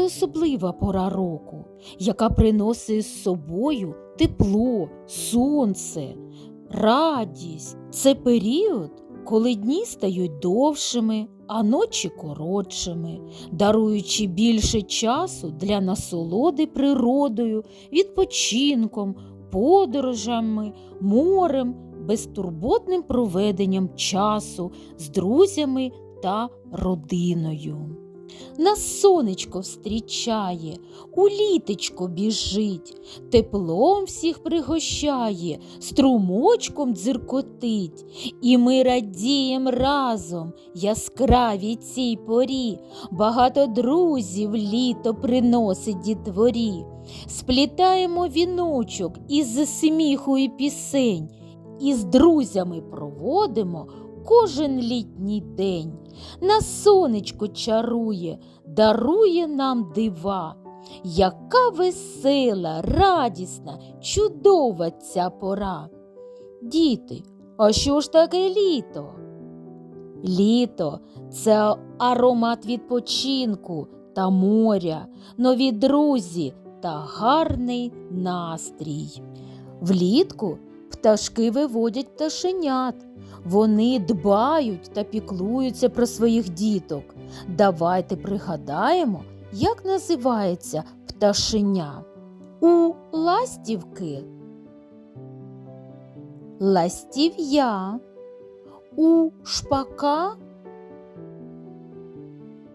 особлива пора року, яка приносить з собою тепло, сонце, радість. Це період, коли дні стають довшими, а ночі коротшими, даруючи більше часу для насолоди природою, відпочинком, подорожами, морем, безтурботним проведенням часу з друзями та родиною. Нас сонечко встрічає, у літечко біжить, теплом всіх пригощає, струмочком дзиркотить, і ми радієм разом яскравій цій порі, багато друзів літо приносить дітворі. Сплітаємо віночок із сміху і пісень, і з друзями проводимо кожен літній день. Нас сонечко чарує, дарує нам дива. Яка весела, радісна, чудова ця пора. Діти, а що ж таке літо? Літо це аромат відпочинку та моря, нові друзі та гарний настрій. Влітку пташки виводять пташенят. Вони дбають та піклуються про своїх діток. Давайте пригадаємо, як називається пташеня. У ластівки ластів'я, у шпака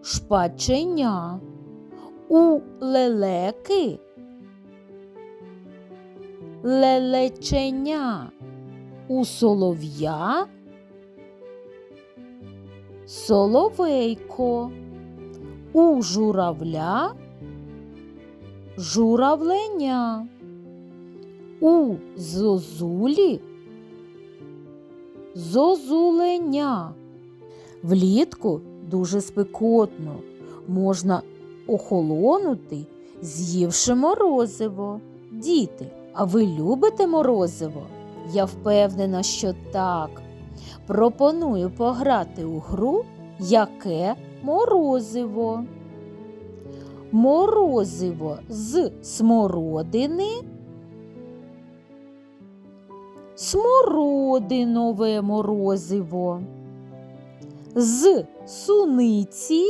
шпаченя, у лелеки лелеченя, у солов'я? Соловейко, у журавля? Журавленя, у зозулі? Зозуленя. Влітку дуже спекотно, можна охолонути, з'ївши морозиво. Діти, а ви любите морозиво? Я впевнена, що так. Пропоную пограти у гру Яке морозиво. Морозиво з смородини. Смородинове морозиво. З суниці.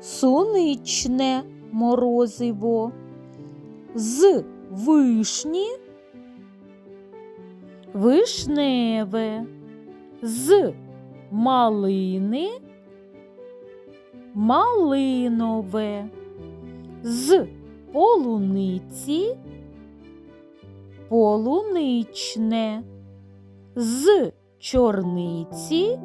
Суничне морозиво. З вишні вишневе, з малини малинове, з полуниці полуничне, з чорниці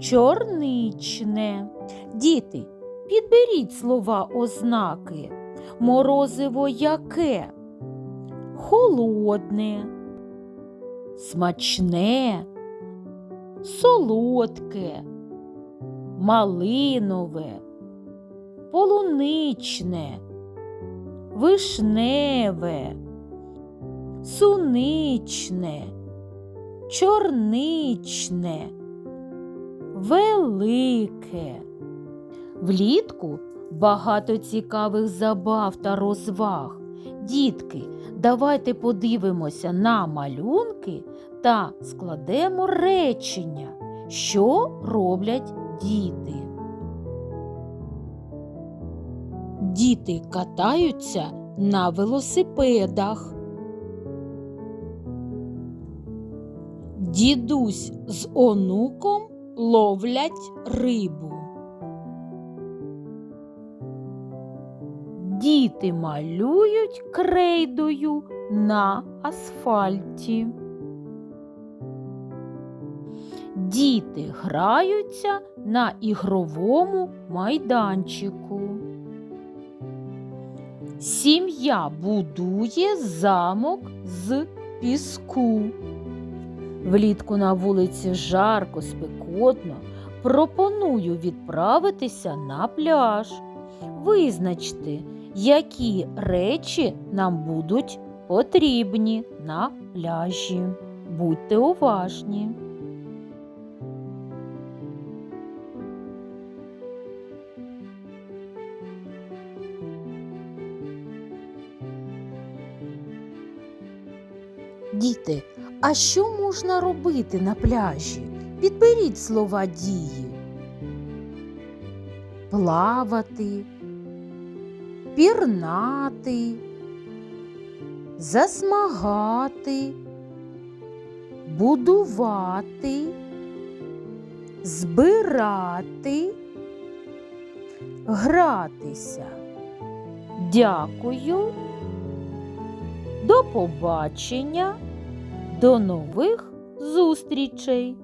чорничне. Діти, підберіть слова ознаки. Морозиво яке? Холодне, смачне, солодке, малинове, полуничне, вишневе, суничне, чорничне, велике. Влітку багато цікавих забав та розваг. Дітки, давайте подивимося на малюнки та складемо речення, що роблять діти. Діти катаються на велосипедах. Дідусь з онуком ловлять рибу. Діти малюють крейдою на асфальті. Діти граються на ігровому майданчику. Сім'я будує замок з піску. Влітку на вулиці жарко, спекотно. Пропоную відправитися на пляж. Визначте, які речі нам будуть потрібні на пляжі. Будьте уважні. Діти, а що можна робити на пляжі? Підберіть слова дії. Плавати, пірнати, засмагати, будувати, збирати, гратися. Дякую. До побачення. До нових зустрічей!